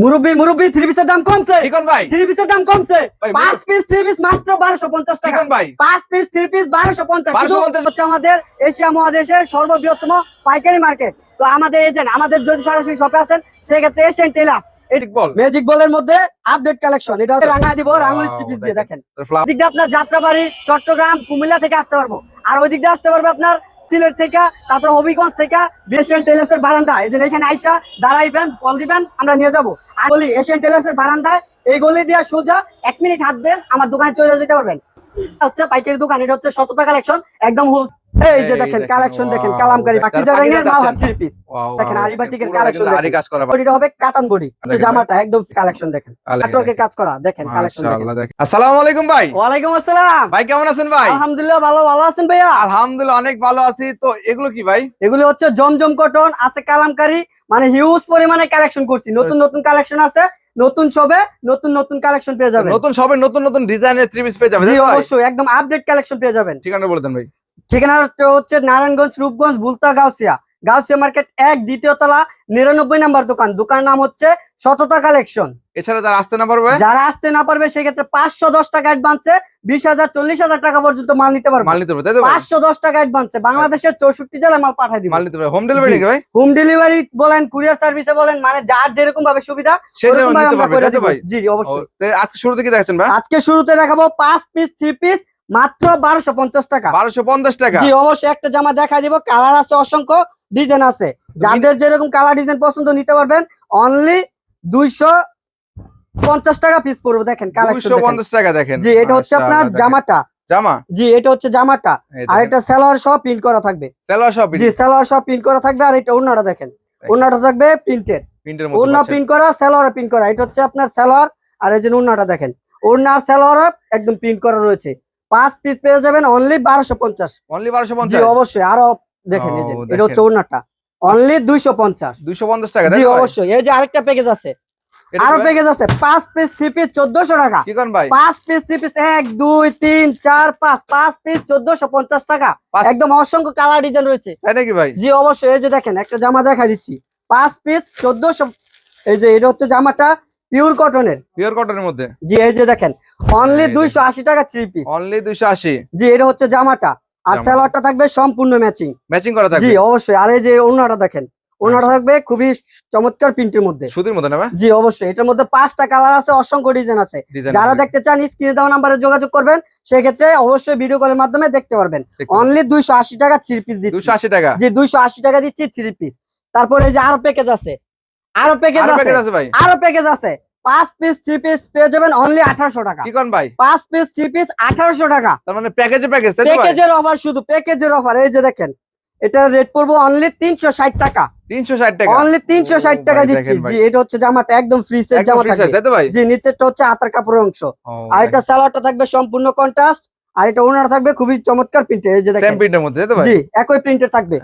মুরব্বি মুরব্বি থ্রি পিসের দাম কমছে। ঠিক ভাই? থ্রি পিসের দাম কমছে। পাঁচ পিস থ্রি পিস মাত্র বারোশো পঞ্চাশ টাকা। ভাই? পাঁচ পিস থ্রি পিস বারোশো পঞ্চাশ। হচ্ছে আমাদের এশিয়া মহাদেশের সর্ববৃহত্তম পাইকারি মার্কেট। তো আমাদের এজেন্ট আমাদের যদি সরাসরি শপে আসেন সেক্ষেত্রে এশিয়ান টেলার ম্যাজিক বলের মধ্যে আপডেট কালেকশন এটা হচ্ছে রাঙা দিব রাঙুলি Wow, দিয়ে দেখেন। ফ্লাপ দিক আপনার যাত্রাবাড়ি চট্টগ্রাম কুমিল্লা থেকে আসতে পারব। আর ওই দিক দিয়ে আসতে পারবে আপনার সিলেট থেকে তারপর হবিগঞ্জ থেকে টেলার্স এর বারান্দা। এই যে এখানে আইসা দাঁড়াইবেন কল দিবেন আমরা নিয়ে যাব। বলি এশিয়ান টেলার্স এর বারান্দায় এই গলি দিয়ে সোজা এক মিনিট হাঁটবেন, আমার দোকানে চলে যেতে পারবেন। হচ্ছে পাইকারি দোকান, এটা হচ্ছে শত কালেকশন একদম এই যে দেখেন কালেকশন দেখেন কালামকারী বাকি যা দেখেন মাল। পিস দেখেন, আরি বাটিকের collection আরি কাজ করা বডিটা হবে কাতান বডি। জামাটা একদম কালেকশন দেখেন। কাজ করা দেখেন কালেকশন দেখেন। আসসালামু আলাইকুম ভাই। ওয়ালাইকুম আসসালাম। ভাই কেমন আছেন ভাই? আলহামদুলিল্লাহ ভালো ভালো আছেন ভাইয়া? আলহামদুলিল্লাহ অনেক ভালো আছি। তো এগুলো কি ভাই? এগুলো হচ্ছে জমজম কটন আছে কালামকারি মানে হিউজ পরিমাণে কালেকশন করছি। নতুন নতুন কালেকশন আছে নতুন সবে নতুন নতুন কালেকশন পেয়ে যাবেন। নতুন সবে নতুন নতুন ডিজাইনের থ্রি পিস পেয়ে যাবে জি? অবশ্যই একদম আপডেট কালেকশন পেয়ে যাবেন। ঠিকানা বলে দেন ভাই। ঠিকানাটা হচ্ছে নারায়ণগঞ্জ রূপগঞ্জ বুলতা গাউসিয়া। গাউসিয়া মার্কেট এক দ্বিতীয় তলা নিরানব্বই নাম্বার দোকান। দোকান নাম হচ্ছে সততা কালেকশন। এছাড়া যারা আসতে না পারবে? যারা আসতে না পারবে সেক্ষেত্রে পাঁচশো দশ টাকা অ্যাডভান্সে বিশ হাজার চল্লিশ হাজার টাকা পর্যন্ত মাল নিতে পারবে। মাল নিতে পারবে পাঁচশো দশ টাকা অ্যাডভান্সে। বাংলাদেশের চৌষট্টি জেলায় মাল পাঠিয়ে দিবে। মাল নিতে পারবে। হোম ডেলিভারি ভাই? হোম ডেলিভারি বলেন কুরিয়ার সার্ভিসে বলেন মানে যার যেরকম ভাবে সুবিধা সেটা ওরকম ভাবে আমরা করে দিব। জি অবশ্যই। আজকে শুরুতে কি দেখাচ্ছেন ভাই? আজকে শুরুতে দেখাবো পাঁচ পিস থ্রি পিস মাত্র বারোশো পঞ্চাশ টাকা। বারোশো পঞ্চাশ টাকা। জি অবশ্যই একটা জামা দেখা দিব কালার আছে অসংখ্য ডিজাইন আছে। যাদের যেরকম কালার ডিজাইন পছন্দ নিতে পারবেন অনলি দুইশো পঞ্চাশ টাকা পিস পড়বে দেখেন পঞ্চাশ টাকা দেখেন। জি এটা হচ্ছে আপনার জামাটা। জামা? জি এটা হচ্ছে জামাটা। আর এটা সালোয়ার সহ প্রিন্ট করা থাকবে। সেলোয়ার শপ জি সালোয়ার সহ প্রিন্ট করা থাকবে আর এটা ওন্নাটা দেখেন। ওন্নাটা থাকবে প্রিন্টেড প্রিন্টের মধ্যে প্রিন্ট করা সালোয়ার প্রিন্ট করা। এটা হচ্ছে আপনার সালোয়ার আর এই যে ওড়নাটা দেখেন। ওড়না আর সালোয়ার একদম প্রিন্ট করা রয়েছে। পাঁচ পিস পেয়ে যাবেন অনলি বারোশো পঞ্চাশ। অনলি বারোশো পঞ্চাশ? অবশ্যই। আরও দেখেন যে ও, এটা হচ্ছে। ওড়নাটা। অনলি দুইশো পঞ্চাশ। দুশো পঞ্চাশ টাকা জি অবশ্যই। এই যে আরেকটা প্যাকেজ আছে। আরও প্যাকেজ আছে। পাঁচ পিস থ্রি পিস চোদ্দশো টাকা। কি ভাই? পাঁচ পিস থ্রি পিস এক দুই তিন চার পাঁচ। পাঁচ পিস চোদ্দশো পঞ্চাশ টাকা। একদম অসংখ্য কালার ডিজাইন রয়েছে। তাই নাকি ভাই? জি অবশ্যই। এই যে দেখেন একটা জামা দেখা দিচ্ছি। পাঁচ পিস চোদ্দশো এই যে এটা হচ্ছে জামাটা। পিওর কটনের পিওর কটনের মধ্যে? জি এই যে দেখেন অনলি এই যে দুইশো আশি টাকা থ্রি পিস অনলি দুইশো আশি। জি এটা হচ্ছে জামাটা। আর সালোয়ারটা থাকবে সম্পূর্ণ ম্যাচিং ম্যাচিং করা জি অবশ্যই। আর এই যে ওনাটা দেখেন ওনাটা থাকবে খুবই চমৎকার প্রিন্টের মধ্যে। সুতির মধ্যে না জি অবশ্যই। এটার মধ্যে পাঁচটা কালার আছে অসংখ্য ডিজাইন আছে। যারা দেখতে চান স্ক্রিনে দেওয়া নাম্বারে যোগাযোগ করবেন। সেক্ষেত্রে অবশ্যই ভিডিও কলের মাধ্যমে দেখতে পারবেন। অনলি দুইশো আশি টাকা থ্রি পিস দিচ্ছি। আশি টাকা। জি দুইশো আশি টাকা দিচ্ছি থ্রি পিস তারপরে এই যে আরও প্যাকেজ আছে। আরও প্যাকেজ আছে। আছে ভাই। আরও প্যাকেজ আছে। পাঁচ পিস থ্রি পিস পেয়ে যাবেন অনলি আঠারোশো টাকা। কি করেন ভাই? পাঁচ পিস থ্রি পিস আঠারোশো টাকা। তার মানে প্যাকেজে প্যাকেজ প্যাকেজের অফার শুধু প্যাকেজের অফার এই যে দেখেন এটা রেট পড়ব অনলি তিনশো ষাট টাকা। তিনশো ষাট টাকা। অনলি তিনশো ষাট টাকা দিচ্ছি। জি এটা হচ্ছে জামাটা একদম ফ্রি সেট জামা থাকবে জি নিচেরটা হচ্ছে হাতার কাপড়ের অংশ। আর এটা সালোয়ারটা থাকবে সম্পূর্ণ কন্ট্রাস্ট আর এটা ওনারা থাকবে খুবই চমৎকার প্রিন্টের এই যে সেম দেখেন। প্রিন্টের মধ্যে জি একই প্রিন্টের থাকবে।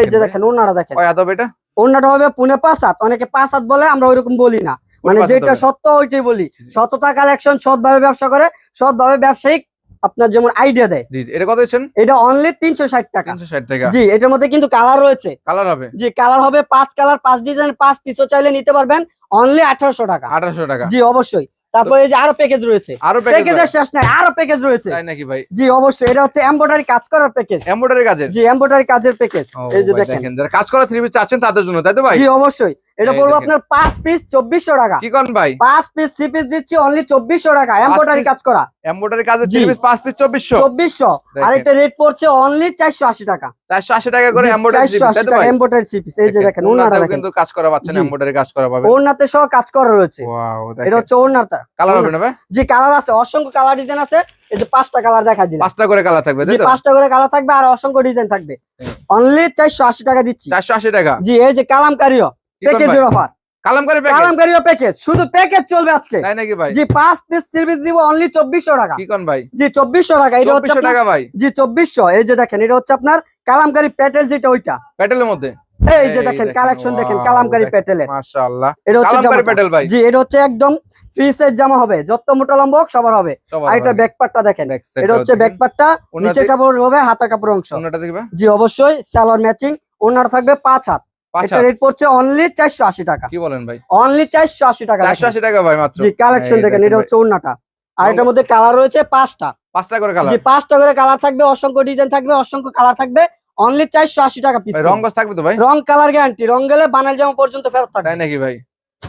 এই যে দেখেন ওনারা দেখেন। এটা? ওনাটা হবে পুনে পাঁচ হাত অনেকে পাঁচ হাত বলে আমরা ওইরকম বলি না। মানে যেটা সত্য ওইটাই বলি। সততা কালেকশন সৎভাবে ব্যবসা করে সৎভাবে ব্যবসায়িক আপনার যেমন আইডিয়া দেয়। জি এটা কত দিচ্ছেন? এটা অনলি তিনশো ষাট টাকা। তিনশো ষাট টাকা। জি এটার মধ্যে কিন্তু কালার রয়েছে। কালার হবে? জি কালার হবে পাঁচ কালার পাঁচ ডিজাইন পাঁচ পিসও চাইলে নিতে পারবেন। অনলি আঠারোশো টাকা। আঠারোশো টাকা। জি অবশ্যই। তারপরে এই যে আরও প্যাকেজ রয়েছে। আরও প্যাকেজ প্যাকেজের শেষ নাই আরও প্যাকেজ রয়েছে। তাই নাকি ভাই? জি অবশ্যই এটা হচ্ছে এমব্রয়ডারি কাজ করার প্যাকেজ এমব্রয়ডারি কাজের? জি এমব্রয়ডারি কাজের প্যাকেজ এই যে দেখেন। দেখেন যারা কাজ করা থ্রি পিস চাচ্ছেন তাদের জন্য তাই তো ভাই? জি অবশ্যই। এটা পড়বে। আপনার পাঁচ পিস চব্বিশশো টাকা। কি ভাই? পাঁচ পিস থ্রি পিস দিচ্ছি অনলি চব্বিশশো টাকা। piece- কাজ করা। থ্রি পিস পাঁচ পিস চব্বিশশো। চব্বিশশো। আর। এটা রেট পড়ছে অনলি চারশো আশি টাকা। চারশো আশি টাকা করে এমব্রয়ডারি চারশো আশি টাকা এমব্রয়ডারি থ্রি পিস এই যে দেখেন ওনারা কিন্তু কাজ করা পাচ্ছেন জি। কাজ করা পাবেন। ওনাতে সহ কাজ করা রয়েছে। এটা হচ্ছে কালার হবে না ভাই? যে কালার আছে। অসংখ্য কালার ডিজাইন আছে। এই যে পাঁচটা কালার দেখা দিলাম। পাঁচটা করে কালার থাকবে জি পাঁচটা করে কালার থাকবে আর অসংখ্য ডিজাইন থাকবে। অনলি চারশো আশি টাকা দিচ্ছি। চারশো আশি টাকা? জি এই যে কালামকারিও? প্যাকেজের অফার কালাম প্যাকেজ কালামকারিও প্যাকেজ শুধু প্যাকেজ চলবে আজকে। তাই নাকি ভাই? জি পাঁচ পিস থ্রি পিস দিব অনলি চব্বিশশো টাকা। কি করেন ভাই? জি চব্বিশশো টাকা। এটা হচ্ছে চব্বিশশো আপনার- টাকা ভাই। জি চব্বিশশো। এই যে দেখেন এটা হচ্ছে আপনার কালামকারি প্যাটেল যেটা ওইটা। প্যাটেলের মধ্যে? এই যে দেখেন কালেকশন দেখেন কালামকারি। প্যাটেলের মাশাআল্লাহ। এটা হচ্ছে কালামকারী প্যাটেল ভাই। জি এটা হচ্ছে একদম ফ্রি জামা হবে। যত মোটা লম্বা হোক সবার হবে। আর এটা ভাই। ব্যাক দেখেন। এটা হচ্ছে দেখেন। ব্যাক পার্টটা নিচের কাপড় হবে হাতার কাপড় অংশ। ওনাটা দেখবে? জি অবশ্যই সালোয়ার ম্যাচিং ওনার থাকবে পাঁচ হাত। এটা। রেট পড়ছে অনলি চারশো আশি টাকা। কি বলেন ভাই? অনলি চারশো আশি টাকা চারশো আশি টাকা ভাই মাত্র। জি কালেকশন দেখেন এটা হচ্ছে ওড়নাটা। আর এটার মধ্যে কালার রয়েছে পাঁচটা। পাঁচটা করে কালার জি পাঁচটা করে কালার থাকবে অসংখ্য ডিজাইন থাকবে অসংখ্য কালার থাকবে। অনলি চারশো আশি টাকা পিস রং গছ থাকবে তো ভাই? রং কালার গ্যারান্টি রং গেলে বানাল জামা পর্যন্ত ফেরত থাকবে। তাই নাকি ভাই?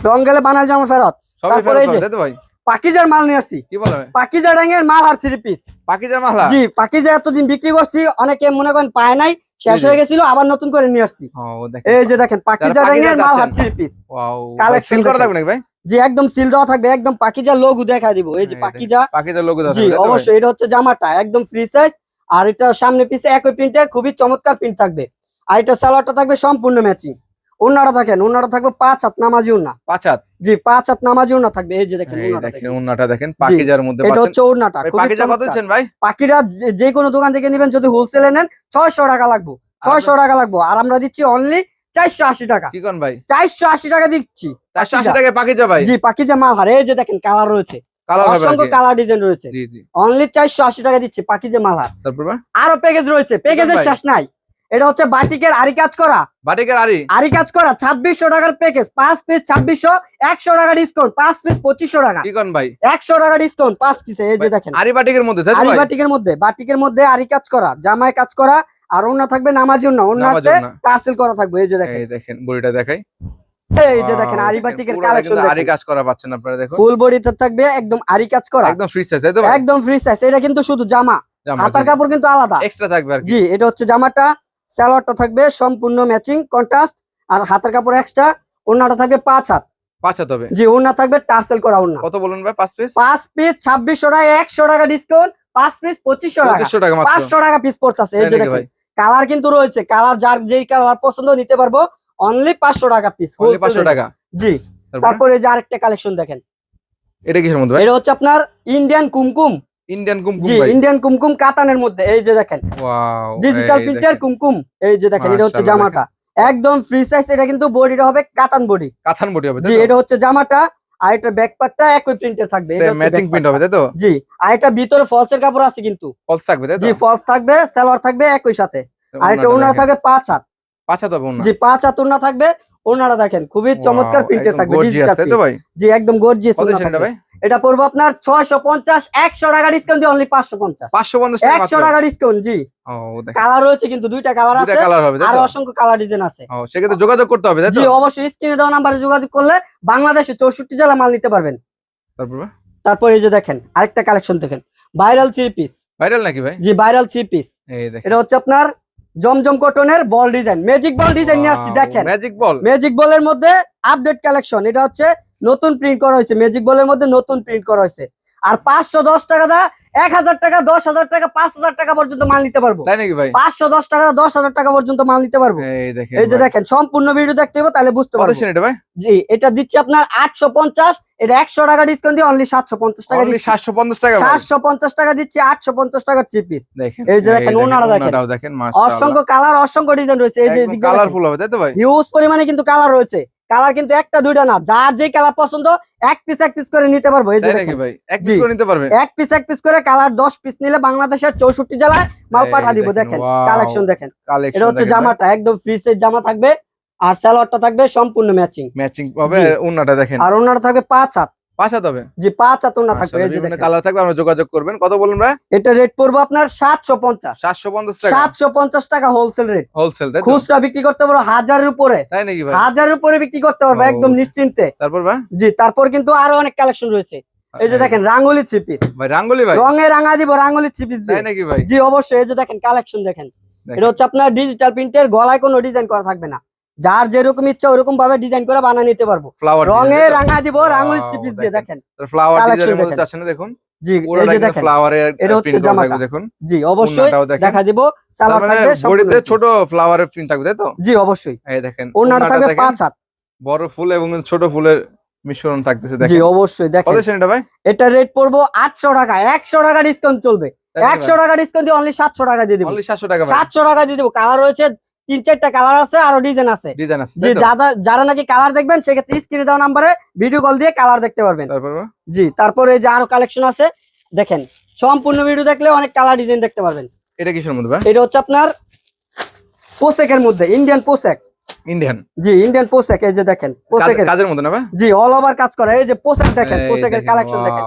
রং গেলে বানাল জামা ফেরত। তারপরে এই যে- ভাই? পাকিজার মাল নিয়ে আসছি। কি বলে? পাকিজা রঙের মাল আর থ্রি পিস পাকিজার মালা জি পাকিজা এতদিন বিক্রি করছি অনেকে মনে করেন পায় নাই শেষ। হয়ে গেছিল আবার নতুন করে নিয়ে আসছি। এই যে দেখেন পাকিজা পাকিজা রঙের মাল আর থ্রি পিস সিল করা দেখেন। থাকবে নাকি ভাই? জি একদম সিল দেওয়া থাকবে একদম পাকিজা লোগো দেখা দিব। এই যে এই পাকিজা। পাকিজার লোগো জি অবশ্যই এটা হচ্ছে জামাটা একদম ফ্রি সাইজ আর এটা সামনে পিছে একই প্রিন্টের খুবই চমৎকার প্রিন্ট থাকবে। আর এটা সালোয়ারটা থাকবে সম্পূর্ণ ম্যাচিং ওনাটা দেখেন ওনাটা থাকবে পাঁচ হাত নামাজি ওনা পাঁচ হাত। জি পাঁচ হাত নামাজি ওনা থাকবে এই যে দেখেন উন্নাটা দেখেন পাকিজার মধ্যে এটা হচ্ছে খুবই পাকিজা কত দিচ্ছেন ভাই? পাখিরা যে- কোনো দোকান থেকে নেবেন যদি হোলসেলে নেন ছয়শো টাকা লাগবে ছয়শো টাকা লাগবে আর আমরা দিচ্ছি অনলি চারশো আশি টাকা। কি কোন ভাই? চারশো আশি টাকা দিচ্ছি। চারশো আশি পাকিজা। পাকিজা ভাই? জি পাখিজা মাল এই যে দেখেন কালার রয়েছে। অসংখ্য কালার ডিজাইন রয়েছে। অনলি চারশো আশি টাকা দিচ্ছি পাখিজা মাল হার। তারপর আরও প্যাকেজ রয়েছে প্যাকেজের শেষ নাই। এটা হচ্ছে বাটিকের আরি কাজ করা। বাটিকের আরি আরি কাজ করা ছাব্বিশশো টাকার প্যাকেজ পাঁচ পিস ছাব্বিশশো একশো টাকা ডিসকাউন্ট পাঁচ পিস পঁচিশশো টাকা। কি ভাই? একশো টাকা ডিসকাউন্ট পাঁচ পিসে এই যে দেখেন। আরি বাটিকের মধ্যে আরি বাটিকের মধ্যে বাটিকের মধ্যে আরি কাজ করা জামায় কাজ করা আর ওনা থাকবে ওনাতে নামাজি ওড়না। টার্সেল করা থাকবে এই যে দেখেন। এই দেখেন বড়িটা দেখাই। এই যে দেখেন আরি বাটিকের কালেকশন আরি কাজ করা পাচ্ছেন আপনারা দেখুন। ফুল বডিতে থাকবে একদম আরি কাজ করা। একদম ফ্রি সাইজ একদম ফ্রি সাইজ এটা কিন্তু শুধু জামা। হাতার কাপড় কিন্তু আলাদা। এক্সট্রা থাকবে আর কি। জি এটা হচ্ছে জামাটা। সালোয়ারটা থাকবে সম্পূর্ণ ম্যাচিং কন্ট্রাস্ট আর হাতের কাপড় এক্সট্রা ওড়নাটা থাকবে পাঁচ হাত। পাঁচ হাত হবে। জি ওড়না থাকবে টার্সেল করা ওড়না। কত বলুন ভাই পাঁচ পিস পাঁচ পিস ছাব্বিশশো টাকা একশো টাকা ডিসকাউন্ট পাঁচ পিস পঁচিশশো টাকা। পাঁচশো টাকা পিস পড়তেছে এই যে দেখেন কালার কিন্তু রয়েছে কালার যার যেই কালার পছন্দ নিতে পারব অনলি পাঁচশো টাকা পিস 500 টাকা। জি তারপরে? যে আরেকটা কালেকশন দেখেন। এটা কিসের মধ্যে ভাই? এটা হচ্ছে আপনার ইন্ডিয়ান কুমকুম। ইন্ডিয়ান কুমকুম জি ইন্ডিয়ান কুমকুম কাতানের মধ্যে এই যে দেখেন। ওয়াও ডিজিটাল প্রিন্টার কুমকুম এই যে দেখেন এটা হচ্ছে জামাটা। একদম ফ্রি সাইজ এটা কিন্তু বডিটা হবে কাতান বডি কাথান বডি হবে জি এটা হচ্ছে জামাটা আর এটা ব্যাক পার্টটা একই প্রিন্টের থাকবে এটা ম্যাচিং প্রিন্ট হবে তাই তো? জি আর এটা ভিতরে কাপড় আছে কিন্তু। ফলস থাকবে তাই তো? জি ফলস থাকবে সালোয়ার থাকবে একই সাথে। আর এটা ওড়নাটা ওনার থাকবে পাঁচ হাত। পাঁচ হাত হবে জি পাঁচ হাত থাকবে ওনারা দেখেন খুবই চমৎকার প্রিন্টের থাকবে ডিজিটাল জি একদম গর্জিয়াস থাকবে। এটা পড়ব আপনার ছয়শো পঞ্চাশ একশো টাকা ডিসকাউন্ট দিয়ে অনলি পাঁচশো পঞ্চাশ। পাঁচশো পঞ্চাশ একশো টাকা ডিসকাউন্ট জি। কালার রয়েছে কিন্তু দুইটা কালার আছে আর অসংখ্য কালার ডিজাইন আছে। সেক্ষেত্রে যোগাযোগ করতে হবে জি অবশ্যই স্ক্রিনে দেওয়া নাম্বারে যোগাযোগ করলে বাংলাদেশে চৌষট্টি জেলা মাল নিতে পারবেন। তারপর? তারপর এই যে দেখেন আরেকটা কালেকশন দেখেন। ভাইরাল থ্রি পিস ভাইরাল নাকি ভাই? জি ভাইরাল থ্রি পিস এটা হচ্ছে আপনার জমজম কটনের ball design magic ball design নিয়ে আসছি দেখেন। ম্যাজিক বল ম্যাজিক বলের মধ্যে আপডেট কালেকশন এটা হচ্ছে নতুন প্রিন্ট করা হয়েছে। ম্যাজিক বলের মধ্যে নতুন প্রিন্ট করা হয়েছে। আর পাঁচশো দশ টাকা দা এক হাজার টাকা দশ হাজার টাকা পাঁচ হাজার টাকা পর্যন্ত মাল নিতে পারব। তাই নাকি ভাই? পাঁচশো দশ টাকা দশ হাজার টাকা পর্যন্ত মাল নিতে পারব। এই যে দেখেন সম্পূর্ণ ভিডিও দেখতে হবে তাহলে বুঝতে পারব। ভাই? জি এটা দিচ্ছি আপনার আটশো পঞ্চাশ এটা একশো টাকা ডিসকাউন্ট দিয়ে অনলি সাতশো পঞ্চাশ টাকা দিচ্ছি। 750 টাকা সাতশো পঞ্চাশ টাকা দিচ্ছি আটশো পঞ্চাশ টাকার থ্রি পিস এই যে দেখেন, ওনারা দেখেন। অসংখ্য কালার অসংখ্য ডিজাইন রয়েছে। এই যে কালারফুল হবে তাই তো ভাই? হিউজ পরিমাণে কিন্তু কালার রয়েছে। কালার কিন্তু একটা দুইটা না। যার যে কালার পছন্দ এক পিস এক পিস করে নিতে পারব। এই যে ভাই? এক পিস করে নিতে পারবে? এক পিস এক পিস করে কালার দশ পিস নিলে বাংলাদেশের চৌষট্টি জেলায় মাল পাঠা দিব। দেখেন, কালেকশন দেখেন। এটা হচ্ছে জামাটা একদম ফ্রি সাইজ জামা থাকবে। আর সালোয়ারটা থাকবে সম্পূর্ণ ম্যাচিং ম্যাচিং হবে। ওন্নাটা দেখেন। আর ওন্নাটা থাকবে পাঁচ হাত। পাঁচ হবে? জি পাঁচ হাত থাকবে এই যে কালার থাকবে আমরা যোগাযোগ করবেন। কত বলুন ভাই? এটা রেট পড়ব আপনার সাতশো পঞ্চাশ। 750 টাকা। সাতশো পঞ্চাশ টাকা হোলসেল রেট হোলসেল তাই খুচরা বিক্রি করতে পারব হাজারের উপরে। তাই নাকি ভাই? হাজারের উপরে বিক্রি করতে পারব একদম নিশ্চিন্তে। তারপর ভাই? জি তারপর কিন্তু আরও অনেক কালেকশন রয়েছে। এই যে দেখেন রাঙ্গুলি থ্রি পিস ভাই রাঙ্গুলি ভাই? রঙে রাঙা দিব রাঙ্গুলি থ্রি পিস তাই নাকি ভাই? জি অবশ্যই এই যে দেখেন কালেকশন দেখেন। দেখেন। এটা হচ্ছে আপনার ডিজিটাল প্রিন্টের গলায় কোনো ডিজাইন করা থাকবে না। যার যেরকম ইচ্ছা ওরকম ভাবে ডিজাইন করে বানিয়ে নিতে পারব। ফ্লাওয়ার রঙে রাঙা দিব রাঙ্গুলি Wow, থ্রি পিস দিয়ে দেখেন। ফ্লাওয়ার দেখেন। জি এই যে দেখেন। এটা হচ্ছে জামাটা। দেখুন। জি অবশ্যই ওড়নাটাও দেখা দিব। সালোয়ার মানে থাকবে বডিতে ছোট ফ্লাওয়ারের প্রিন্ট থাকবে তাই তো? জি অবশ্যই। এই দেখেন ওড়নাটা থাকবে পাঁচ হাত। বড় ফুল এবং ছোট ফুলের মিশ্রণ থাকতেছে জি অবশ্যই দেখেন। এটা ভাই? এটা রেট পড়ব টাকা। একশো টাকা ডিসকাউন্ট চলবে। একশো টাকা। ডিসকাউন্ট দিয়ে অনলি সাতশো টাকা দিয়ে দিব। অনলি 700 টাকা ভাই। সাতশো টাকা দিয়ে দিব। কালার রয়েছে তিন চারটা কালার আছে আরও ডিজাইন আছে। ডিজাইন আছে জি যারা যারা নাকি কালার দেখবেন সেক্ষেত্রে স্ক্রিনে দেওয়া নাম্বারে ভিডিও কল দিয়ে কালার দেখতে পারবেন। জি তারপরে এই যে আরও কালেকশন আছে দেখেন সম্পূর্ণ ভিডিও দেখলে অনেক কালার ডিজাইন দেখতে পারবেন। এটা কিসের মধ্যে ভাই? এটা হচ্ছে আপনার পোসেকের মধ্যে ইন্ডিয়ান পোসেক ইন্ডিয়ান জি ইন্ডিয়ান পোশাক এই যে দেখেন পোশাকের কাজের মধ্যে না জি অল ওভার কাজ করা এই যে পোশাক দেখেন পোশাকের কালেকশন দেখেন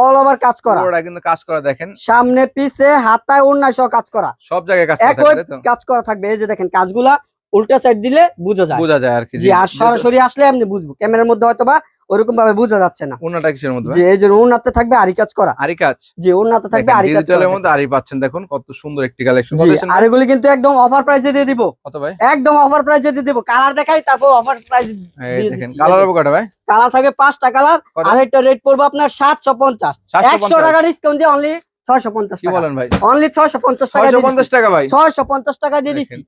অল ওভার কাজ করা। পুরোটা কিন্তু কাজ করা দেখেন। সামনে পিছে হাতায় অন্যায় সহ কাজ করা। সব জায়গায় কাজ করা? কাজ করা থাকবে এই যে দেখেন কাজগুলা উল্টা সাইড দিলে বোঝা যায়। বোঝা যায় আর কি জি আর সরাসরি আসলে আপনি বুঝব। ক্যামেরার মধ্যে হয়তো বা ওরকম ভাবে বোঝা যাচ্ছে না। ওনাটা কিসের মধ্যে? যে এই যে ওনাতে থাকবে আরি কাজ করা। আরি কাজ। জি ওনাতে থাকবে আরি কাজ ডিজিটালের করা। মধ্যে আরি পাচ্ছেন দেখুন কত সুন্দর একটি কালেকশন আর এগুলি কিন্তু একদম অফার প্রাইসে দিয়ে দিব। কত ভাই? একদম অফার প্রাইসে দিয়ে দিব। কালার দেখাই তারপর অফার প্রাইস এই দিয়ে দেখেন কালার হবে কটা ভাই? কালার থাকবে পাঁচটা কালার কত? আর একটা রেট পড়বে আপনার সাতশো পঞ্চাশ। 750 একশো টাকা ডিসকাউন্ট দিয়ে অনলি ছয়শো পঞ্চাশ কি টাকা। বলেন ভাই? অনলি ছয়শো পঞ্চাশ টাকা ছয়শো পঞ্চাশ টাকা ভাই। ছয়শো পঞ্চাশ টাকা দিয়ে দিচ্ছি। দেখেন।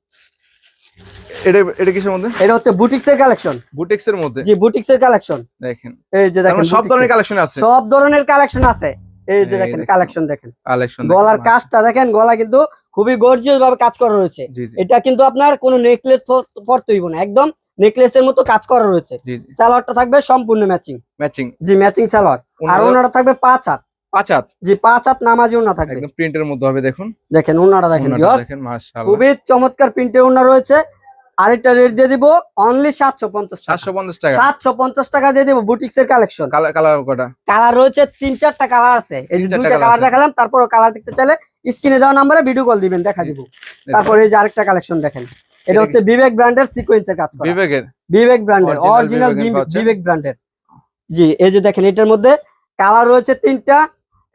এটা এটা কিসের মধ্যে? এটা হচ্ছে বুটিক্স কালেকশন। বুটিক্স এর মধ্যে? জি বুটিক্স কালেকশন। দেখেন। এই যে দেখেন সব ধরনের কালেকশন আছে? সব ধরনের কালেকশন আছে। এই যে দেখেন দেখেন। কালেকশন দেখেন। কালেকশন গলার কাজটা দেখেন গলা কিন্তু খুবই গর্জিয়াস ভাবে কাজ করা রয়েছে। এটা কিন্তু আপনার কোনো নেকলেস পরতে হইব না। একদম নেকলেসের মতো কাজ করা রয়েছে। সালোয়ারটা থাকবে সম্পূর্ণ ম্যাচিং ম্যাচিং জি ম্যাচিং সালোয়ার। আর ওনারা থাকবে পাঁচ হাত। পাঁচ হাত। জি পাঁচ হাত নামাজি ওনা থাকবে। একদম প্রিন্টের মধ্যে হবে দেখুন। দেখেন দেখেন দেখেন মাশাআল্লাহ। খুবই চমৎকার প্রিন্টের ওনা রয়েছে। আরেকটা রেট দিয়ে দিব অনলি সাতশো পঞ্চাশ টাকা। 750 টাকা। সাতশো পঞ্চাশ টাকা দিয়ে দিব বুটিক্স এর কালেকশন কালার কালার কটা? কালার রয়েছে তিন চারটা কালার আছে। এই যে তিন দুইটা কালার দেখালাম তারপরও কালার দেখতে চাইলে স্ক্রিনে দেওয়া নাম্বারে ভিডিও কল দিবেন দেখা দিব। তারপর এই যে আরেকটা কালেকশন দেখেন। এটা এটা হচ্ছে বিবেক ব্র্যান্ডের সিকোয়েন্সের কাজ করা। বিবেকের? বিবেক ব্র্যান্ডের অরিজিনাল বিবেক ব্র্যান্ডের। জি এই যে দেখেন এটার মধ্যে কালার রয়েছে তিনটা।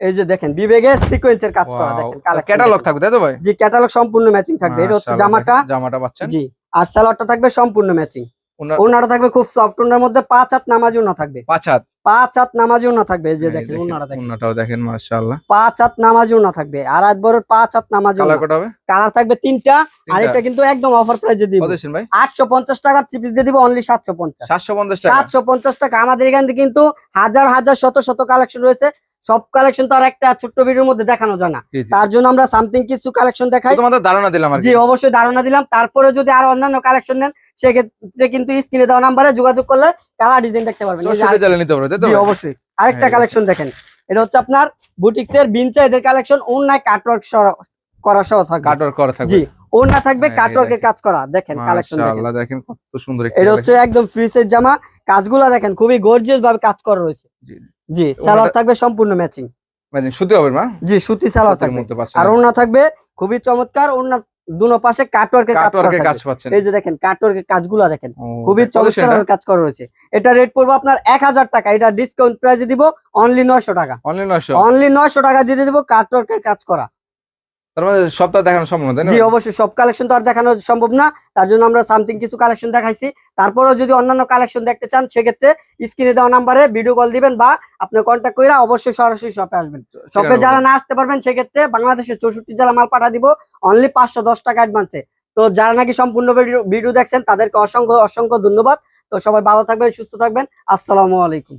এই যে দেখেন বিবেকের সিকোয়েন্সের কাজ করা দেখেন ক্যাটালগ থাকবে তাই তো ভাই? জি ক্যাটালগ সম্পূর্ণ ম্যাচিং থাকবে এটা হচ্ছে জামাটা। জামাটা পাচ্ছেন? জি আর সালোয়ারটা থাকবে সম্পূর্ণ ম্যাচিং ওনাটা থাকবে খুব সফট ওনার মধ্যে পাঁচ হাত নামাজি ওনা থাকবে। পাঁচ হাত? পাঁচ হাত নামাজি ওনা থাকবে এই যে দেখেন ওনাটা দেখেন। ওনাটাও দেখেন মাশাআল্লাহ। পাঁচ হাত নামাজি ওনা থাকবে আর এক বড় পাঁচ হাত নামাজি কালার কটা হবে? কালার থাকবে তিনটা আর এটা কিন্তু একদম অফার প্রাইসে দিব। কত ভাই? আটশো পঞ্চাশ টাকার চিপিস দিয়ে দিব অনলি সাতশো পঞ্চাশ। 750 টাকা? সাতশো পঞ্চাশ টাকা। আমাদের এখান কিন্তু হাজার হাজার শত শত কালেকশন রয়েছে। সব কালেকশন তো আর একটা ছোট্ট ভিডিওর মধ্যে দেখানো যায় না। তার জন্য আমরা সামথিং কিছু কালেকশন দেখাই। তোমাদের ধারণা দিলাম আর জি অবশ্যই ধারণা দিলাম। তারপরে যদি আরও অন্যান্য কালেকশন নেন সেক্ষেত্রে কিন্তু স্ক্রিনে দেওয়া নাম্বারে যোগাযোগ করলে কালার ডিজাইন দেখতে পারবেন। জি অবশ্যই। আরেকটা হ্যাঁ, কালেকশন দেখেন। এটা হচ্ছে আপনার বুটিক্স এর বিনচা এদের কালেকশন অন্যায় কাটওয়ার্ক করা সহ থাকবে। কাটওয়ার্ক করা থাকবে। জি ওনা থাকবে হ্যাঁ, কাটওয়ার্কের কাজ করা। দেখেন কালেকশন দেখেন। কত সুন্দর এটা হচ্ছে একদম ফ্রিসের জামা। কাজগুলা দেখেন খুবই গর্জিয়াস ভাবে কাজ করা রয়েছে। জি। সালোয়ার থাকবে সম্পূর্ণ ম্যাচিং মানে সুতি হবে মা জি সুতি সালোয়ার থাকবে। আর ওড়না থাকবে খুবই চমৎকার ওড়না দুনো পাশে কাটওয়ার্কের কাজ কাজ। পাচ্ছেন। এই যে দেখেন কাটওয়ার্কের কাজগুলো দেখেন খুবই? চমৎকার কাজ করা রয়েছে। এটা রেট পড়বে আপনার এক হাজার টাকা এটা ডিসকাউন্ট প্রাইসে দিব অনলি নয়শো টাকা। অনলি 900 অনলি নয়শো টাকা দিয়ে দিব কাটওয়ার্কের কাজ করা। তার মানে সপ্তাহ দেখানো সম্ভব না জি অবশ্যই সব কালেকশন তো আর দেখানো সম্ভব না। তার জন্য আমরা সামথিং কিছু কালেকশন দেখাইছি। তারপরেও যদি অন্যান্য কালেকশন দেখতে চান সেক্ষেত্রে স্ক্রিনে দেওয়া নাম্বারে ভিডিও কল দিবেন বা আপনি কন্ট্যাক্ট করে অবশ্যই সরাসরি শপে আসবেন। শপে যারা না আসতে পারবেন সেক্ষেত্রে বাংলাদেশের চৌষট্টি জেলা মাল পাঠা দিব অনলি পাঁচশো দশ টাকা অ্যাডভান্সে তো যারা নাকি সম্পূর্ণ ভিডিও ভিডিও দেখছেন তাদেরকে অসংখ্য অসংখ্য ধন্যবাদ। তো সবাই ভালো থাকবেন সুস্থ থাকবেন। আসসালামু আলাইকুম।